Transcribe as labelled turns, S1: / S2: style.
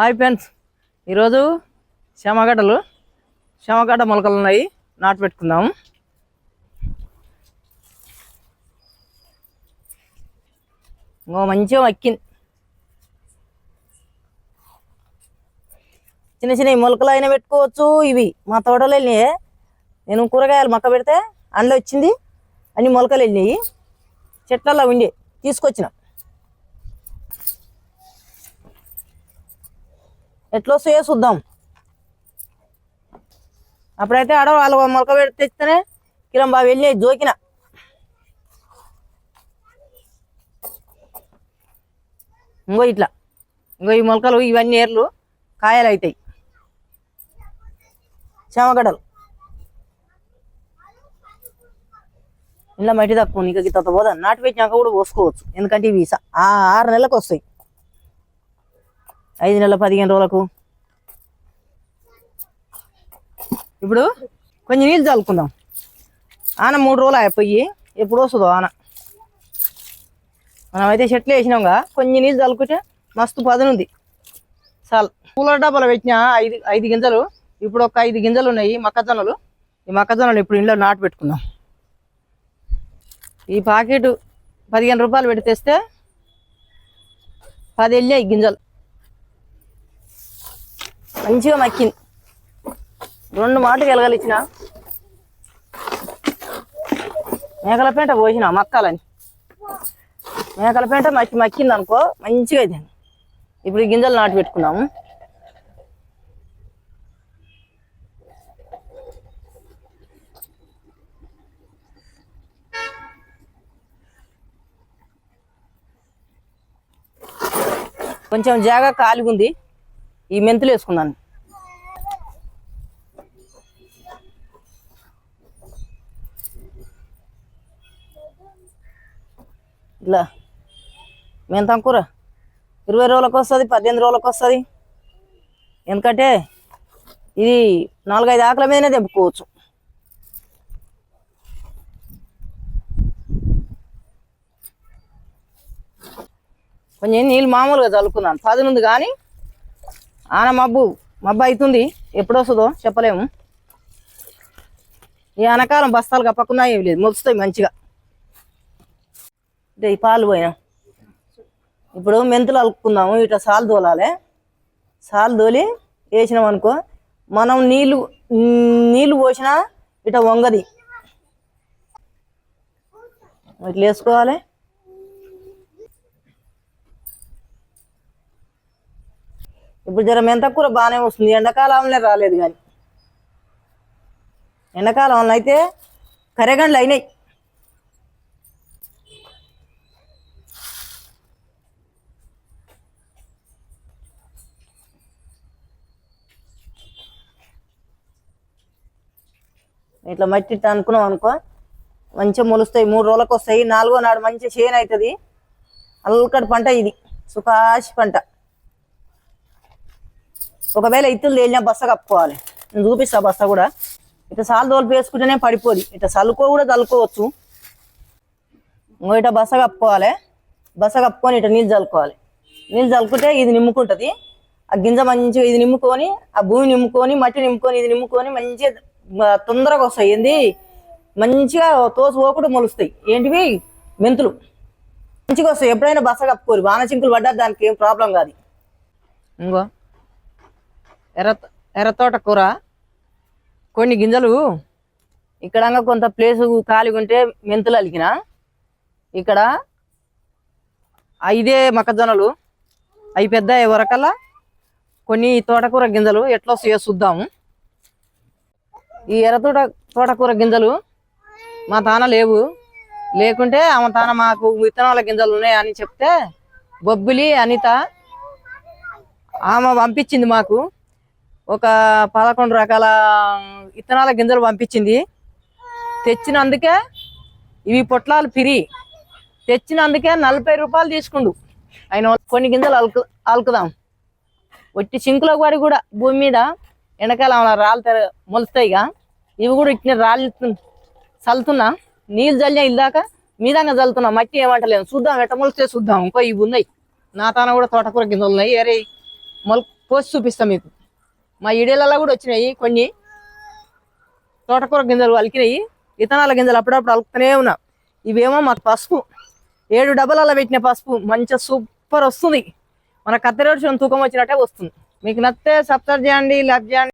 S1: Hi friends. ఈరోజు శమగడ్డలు శమగడ్డ మొలకలు ఉన్నాయి. నాటు పెట్టుకుందాం. ఇంకో మంచిగా మక్కింది. చిన్న చిన్న మొలకలు అయినా పెట్టుకోవచ్చు ఇవి. మా తోటలో వెళ్ళినాయి. నేను కూరగాయలు మొక్క పెడితే అందులో వచ్చింది అన్ని మొలకలు వెళ్ళినాయి. చెట్లలో ఉండి. తీసుకొచ్చిన. ఎట్లా వస్తాయో చూద్దాం. అప్పుడైతే ఆడవాళ్ళు మొలక పెట్టి తెచ్చితేనే కిరం బాగా వెళ్ళి జోకిన. ఇంకో ఇట్లా. ఇంకో ఈ మొలకలు ఇవన్నీ ఏర్లు కాయలు అవుతాయి చామగడ్డలు ఇలా మట్టి తక్కువ నీకు గిత్త పోదా? నాటు పెట్టినాక కూడా పోసుకోవచ్చు ఎందుకంటే ఇవి ఆ ఆరు నెలలకు వస్తాయి. ఐదు నెలల పదిహేను రోజులకు. ఇప్పుడు కొంచెం నీళ్ళు చల్లుకుందాం. ఆన మూడు రోజులు అయిపోయి ఎప్పుడు వస్తుందో ఆన. మనమైతే చెట్లు వేసినాంగా కొంచెం నీళ్ళు చల్లుకుంటే మస్తు పదనుంది చాలు. పూల డబ్బాలు పెట్టిన ఐదు ఐదు గింజలు ఇప్పుడు ఒక ఐదు గింజలు ఉన్నాయి మొక్కజొన్నలు. ఈ మొక్కజొన్నలు ఇప్పుడు ఇంట్లో నాటు పెట్టుకుందాం. ఈ పాకెట్ పదిహేను రూపాయలు పెడితేస్తే పది వెళ్ళాయి గింజలు. మంచిగా మక్కింది రెండు మాటలు వెలగలిచ్చిన మేకల పేంట పోసిన మక్కాలని. మేకల పేంట మక్కి మక్కింది అనుకో మంచిగా అయితే ఇప్పుడు గింజలు నాటు పెట్టుకున్నాము కొంచెం జాగా ఖాళీగా ఉంది ఈ మెంతులు వేసుకున్నాను ఇట్లా మెంతం కూర. ఇరవై రోజులకు వస్తుంది పద్దెనిమిది రోజులకు వస్తుంది. ఎందుకంటే ఇది నాలుగైదు ఆకుల మీదనే తెంపుకోవచ్చు. కొంచెం నీళ్ళు మామూలుగా చల్లుకున్నాను పదునుంది కానీ ఆన మబ్బు మబ్బు అవుతుంది ఎప్పుడు వస్తుందో చెప్పలేము. ఈ అనకాలం బస్తాలు కప్పకున్నా ఏమి లేదు. మొలుస్తాయి మంచిగా. ఈ పాలు పోయినా. ఇప్పుడు మెంతులు అలుపుకుందాము ఇట్లా సాలు తోలాలి. సాలు తోలి వేసినాం అనుకో మనం నీళ్ళు నీళ్ళు పోసినా ఇట్లా వంగది. ఇట్లా వేసుకోవాలి. ఇప్పుడు జర మెంతకూర బాగానే వస్తుంది. ఎండాకాలంలో రాలేదు కానీ. ఎండాకాలంలో అయితే కరెగండ్లు అయినాయి. ఇట్లా మట్టి అనుకున్నాం అనుకో మంచిగా మొలుస్తాయి. మూడు రోజులకు వస్తాయి. నాలుగో నాడు మంచిగా చేను అవుతుంది. అల్కటి పంట ఇది. సుఖాషి పంట. ఒకవేళ ఇత్తులు తేలినా బస్స కప్పుకోవాలి. నేను చూపిస్తా బస్స కూడా. ఇట్లా సాలు తోలిపి వేసుకుంటేనే పడిపోదు. ఇట్లా చల్లుకో కూడా చల్లుకోవచ్చు ఇంకో ఇట్లా కప్పుకోవాలి. బస కప్పుకొని ఇట్లా నీళ్ళు చల్లుకోవాలి. నీళ్ళు చల్లుకుంటే ఇది నిమ్ముకుంటుంది. ఆ గింజ మంచిగా ఇది నిమ్ముకొని ఆ భూమి నిమ్ముకొని మట్టి నిమ్ముకొని ఇది నిమ్ముకొని మంచిగా తొందరగా వస్తాయి. ఏంది? మంచిగా తోసి పోకుండా మొలుస్తాయి. ఏంటివి? మెంతులు. మంచిగా వస్తాయి. ఎప్పుడైనా బస కప్పుకోరు. వాన చింకులు పడ్డా దానికి ఏం ప్రాబ్లం కాదు. ఇంకో ఎర్ర ఎర్రతోట కూర కొన్ని గింజలు. ఇక్కడ కొంత ప్లేసు ఖాళీగా ఉంటే మెంతులు అలికిన. ఇక్కడ ఐదే మొక్కజొన్నలు. అవి పెద్ద వరకల్లా కొన్ని తోటకూర గింజలు ఎట్లా వస్తాయో చూద్దాము. ఈ ఎర్ర తోట తోటకూర గింజలు మా తాన లేవు. లేకుంటే ఆమె తాన మాకు విత్తనాల గింజలు ఉన్నాయని చెప్తే బొబ్బిలి అనిత ఆమె పంపించింది మాకు. ఒక పదకొండు రకాల విత్తనాల గింజలు పంపించింది. తెచ్చినందుకే ఇవి పొట్లాలు పిరి. తెచ్చినందుకే నలభై రూపాయలు తీసుకుండు. ఆయన కొన్ని గింజలు అలుకు అలుకుదాం. వట్టి చింకులో పడి కూడా భూమి మీద ఎండాకాలం రాళ్ళు తెర మొలుస్తాయిగా? ఇవి కూడా ఇట్లా రాళ్ళు చల్లుతున్నా? నీళ్ళు చల్లినా ఇల్లాక మీదంగా చల్లుతున్నా. మట్టి ఏమంటలేము చూద్దాం ఎట్ట మొలిస్తే చూద్దాం. ఇంకో ఇవి ఉన్నాయి. నా తాన కూడా తోటకూర గింజలు ఉన్నాయి. ఏరే మొల పోసి చూపిస్తాం మీకు. మా ఇడేలలో కూడా వచ్చినాయి కొన్ని. తోటకూర గింజలు అలికినాయి. విత్తనాల గింజలు అప్పుడప్పుడు అలుకుతూనే ఉన్నా. ఇవేమో మాకు పసుపు. ఏడు డబ్బాలలో పెట్టిన పసుపు. మంచిగా సూపర్ వస్తుంది. మన కత్తెరోడ్చిన తూకం వచ్చినట్టే వస్తుంది. మీకు నచ్చితే సబ్స్క్రైబ్ చేయండి లైక్ చేయండి.